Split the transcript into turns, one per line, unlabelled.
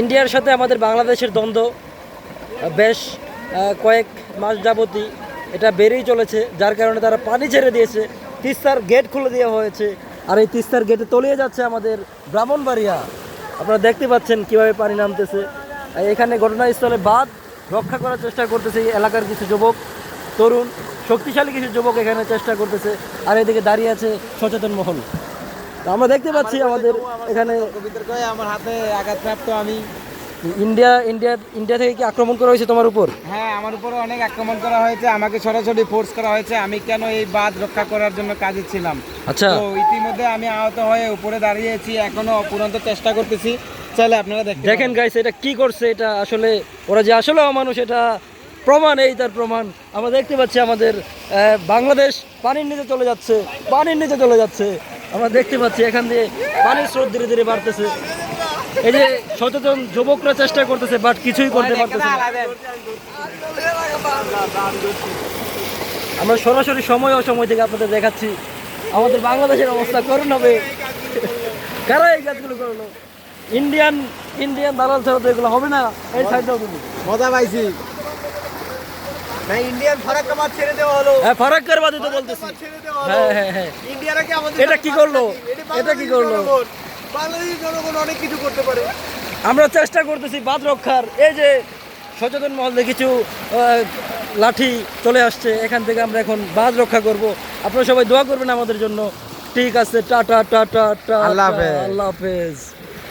ইন্ডিয়ার সাথে আমাদের বাংলাদেশের দ্বন্দ্ব বেশ কয়েক মাস যাবতই এটা বেড়েই চলেছে, যার কারণে তারা পানি ছেড়ে দিয়েছে। তিস্তার গেট খুলে দেওয়া হয়েছে আর এই তিস্তার গেটে তলিয়ে যাচ্ছে আমাদের ব্রাহ্মণবাড়িয়া। আপনারা দেখতে পাচ্ছেন কীভাবে পানি নামতেছে। এখানে ঘটনাস্থলে বাঁধ রক্ষা করার চেষ্টা করতেছে এই এলাকার কিছু যুবক, তরুণ, শক্তিশালী কিছু যুবক এখানে চেষ্টা করতেছে। আর এদিকে দাঁড়িয়ে আছে সচেতন মহল। আমরা দেখতে পাচ্ছি আমাদের এখানে
আমার হাতে আঘাতপ্রাপ্ত আমি।
ইন্ডিয়া ইন্ডিয়া ইন্ডিয়া থেকে কি আক্রমণ করা হয়েছে তোমার উপর?
হ্যাঁ আমার উপরে অনেক আক্রমণ করা হয়েছে আমাকে সরাসরি ফোর্স করা হয়েছে আমি কেন এই বাঁধ রক্ষা করার জন্য কাজে ছিলাম?
আচ্ছা।
তো ইতিমধ্যে আমি আহত হয়ে উপরে দাঁড়িয়েছি এখনও অপুরন্ত চেষ্টা করতেছি। চাইলে আপনারা দেখতে
দেখেন গাইস এটা কি করছে এটা আসলে ওরা যে আসলে মানুষ এটা প্রমাণ এই তার প্রমাণ। আমরা দেখতে পাচ্ছি আমাদের বাংলাদেশ পানির নিচে চলে যাচ্ছে পানির নিচে চলে যাচ্ছে। আমরা দেখতে পাচ্ছি এখান দিয়ে পানির স্রোত ধীরে ধীরে বাড়তেছে। এই যে সচেতন যুবকরা চেষ্টা করতেছে বাট কিছুই করতে পারতেছে আমরা সরাসরি সময় অসময় থেকে আপনাদের দেখাচ্ছি আমাদের বাংলাদেশের অবস্থা করুন হবে। কারা এই কাজগুলো করল? ইন্ডিয়ান ইন্ডিয়ান দালাল ছাড়া তো এগুলো হবে না এই সাইড দাও তুমি
মজা পাইছি। না ইন্ডিয়ান ফারাক্কা মাছ ছেড়ে দেওয়া হলো।
হ্যাঁ তো বলতেছি। হ্যাঁ হ্যাঁ হ্যাঁ।
ইন্ডিয়ারা কি আমাদের
এটা কি করল? এটা কি করল?
বাংলাদেশের জনগণ অনেক কিছু করতে পারে।
আমরা চেষ্টা করতেছি বাদ রক্ষার। এই যে সচেতন মহলে কিছু লাঠি চলে আসছে এখান থেকে আমরা এখন বাদ রক্ষা করব। আপনারা সবাই দোয়া করবেন আমাদের জন্য। ঠিক আছে টাটা টাটা
হাফেজ।
আল্লাহ হাফেজ।